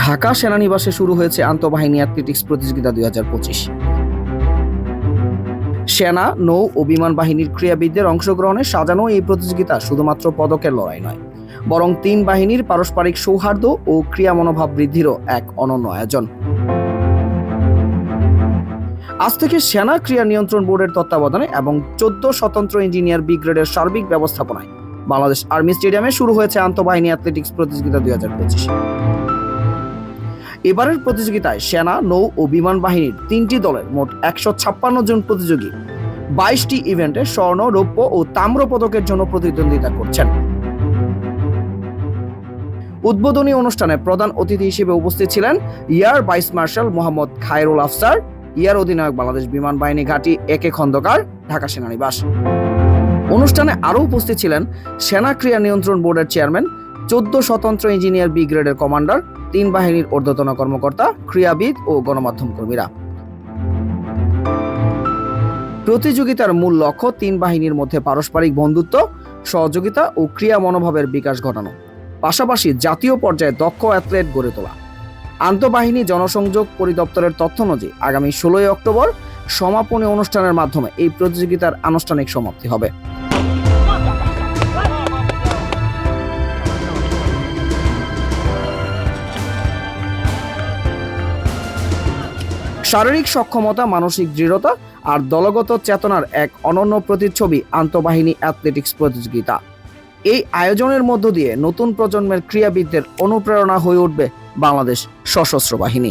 ঢাকা সেনানিবাসে শুরু হয়েছে আন্তঃবাহিনী অ্যাথলেটিক্স প্রতিযোগিতা দুই হাজার পঁচিশ। সেনা, নৌ ও বিমান বাহিনীর ক্রীড়াবিদদের অংশগ্রহণে সাজানো এই প্রতিযোগিতা শুধুমাত্র পদকের লড়াই নয়, বরং তিন বাহিনীর পারস্পরিক সৌহার্দ্য ও ক্রিয়া মনোভাব বৃদ্ধিরও এক অনন্য আয়োজন। আজ থেকে সেনা ক্রিয়া নিয়ন্ত্রণ বোর্ডের তত্ত্বাবধানে এবং চোদ্দ স্বতন্ত্র ইঞ্জিনিয়ার বি গ্রেডের সার্বিক ব্যবস্থাপনায় বাংলাদেশ আর্মি স্টেডিয়ামে শুরু হয়েছে আন্তঃবাহিনী অ্যাথলেটিক্স প্রতিযোগিতা দুই হাজার পঁচিশ। এবারের প্রতিযোগিতায় সেনা, নৌ ও বিমান বাহিনীর তিনটি দলের মোট একশো ছাপ্পান্ন জন প্রতিযোগী বাইশটি ইভেন্টে স্বর্ণ, রৌপ্য ও তাম্র পদকের জন্য প্রতিদ্বন্দ্বিতা করছেন। উদ্বোধনী অনুষ্ঠানে প্রধান অতিথি হিসেবে উপস্থিত ছিলেন air vice marshal Mohammad Khairul Afsar, air অধিনায়ক বাংলাদেশ বিমান বাহিনী ঘাঁটি একে খন্দকার, ঢাকা সেনানিবাস। অনুষ্ঠানে আরও উপস্থিত ছিলেন সেনা ক্রিয়া নিয়ন্ত্রণ বোর্ডের চেয়ারম্যান চোদ্দ স্বতন্ত্র ইঞ্জিনিয়ার বি গ্রেডের কমান্ডার, তিন বাহিনীর ঊর্ধ্বতন কর্মকর্তা, ক্রীড়াবিদ ও গণমাধ্যম কর্মীরা। প্রতিযোগিতার মূল লক্ষ্য তিন বাহিনীর মধ্যে পারস্পরিক বন্ধুত্ব, সহযোগিতা ও ক্রিয়া মনোভাবের বিকাশ ঘটানো। পাশাপাশি জাতীয় পর্যায়ে দক্ষ অ্যাথলেট গড়ে তোলা। আন্তঃবাহিনী জনসংযোগ পরিদপ্তরের তথ্য অনুযায়ী আগামী ষোলোই অক্টোবর সমাপনী অনুষ্ঠানের মাধ্যমে এই প্রতিযোগিতার আনুষ্ঠানিক সমাপ্তি হবে। শারীরিক সক্ষমতা, মানসিক দৃঢ়তা আর দলগত চেতনার এক অনন্য প্রতিচ্ছবি আন্তঃবাহিনী অ্যাথলেটিক্স প্রতিযোগিতা। এই আয়োজনের মধ্য দিয়ে নতুন প্রজন্মের ক্রীড়াবিদদের অনুপ্রেরণা হয়ে উঠবে বাংলাদেশ সশস্ত্র বাহিনী।